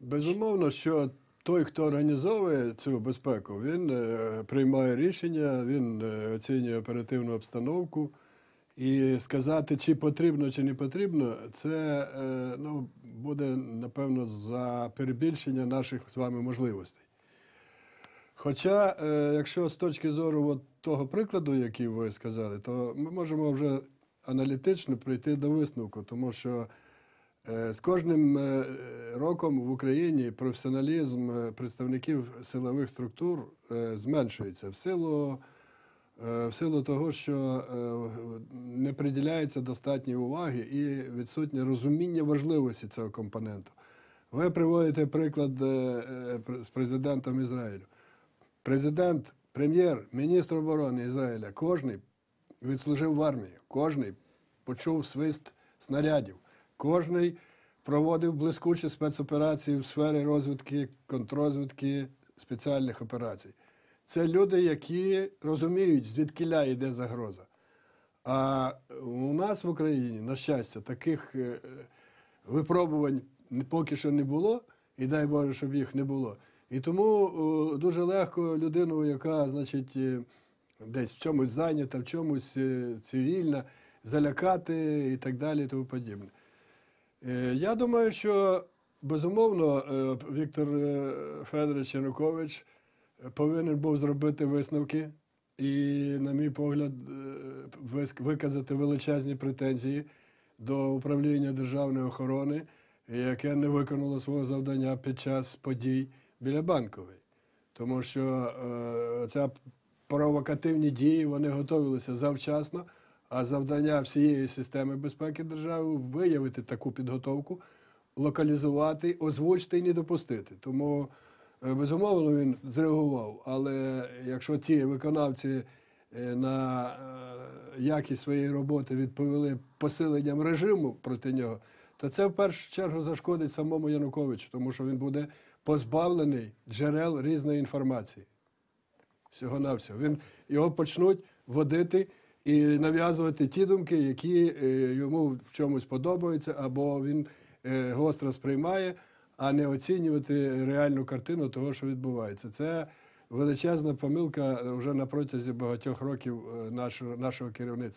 Безумовно, що той, хто організовує цю безпеку, він е, приймає рішення, він е, оцінює оперативну обстановку. І сказати, чи потрібно, чи не потрібно, це е, ну, буде, напевно, за перебільшення наших з вами можливостей. Хоча, якщо з точки зору от того прикладу, який ви сказали, то ми можемо вже аналітично прийти до висновку, тому що з кожним роком в Україні професіоналізм е, представників силових структур е, зменшується в силу, е, в силу того, що не приділяється достатньої уваги і відсутнє розуміння важливості цього компоненту. Ви приводите приклад з президентом Ізраїлю. Президент, прем'єр, міністр оборони Ізраїля, кожний відслужив в армії, кожний почув свист снарядів, кожний проводив блискучі спецоперації в сфері розвідки, контррозвідки, спеціальних операцій. Це люди, які розуміють, звідкиля йде загроза. А у нас в Україні, на щастя, таких е, випробувань поки що не було, і дай Боже, щоб їх не було. І тому дуже легко людину, яка, значить, е, десь в чомусь зайнята, в чомусь е, цивільна, залякати і так далі, і тому подібне. Е, Я думаю, що безумовно е, Віктор е, Федорович Янукович повинен був зробити висновки і, на мій погляд, виказати величезні претензії до управління державної охорони, яке не виконало свого завдання під час подій біля банкової. Тому що ця провокативні дії вони готувалися завчасно, а завдання всієї системи безпеки держави виявити таку підготовку, локалізувати, озвучити і не допустити. Тому, е, безумовно, він зреагував. Але якщо ті виконавці е, на е, якість своєї роботи відповіли посиленням режиму проти нього, то це в першу чергу зашкодить самому Януковичу, тому що він буде позбавлений джерел різної інформації. Всього навсього. Він його почнуть водити і нав'язувати ті думки, які е, йому в чомусь подобаються, або він е, гостро сприймає, а не оцінювати реальну картину того, що відбувається. Це величезна помилка вже на протязі багатьох років е, нашого, нашого керівництва.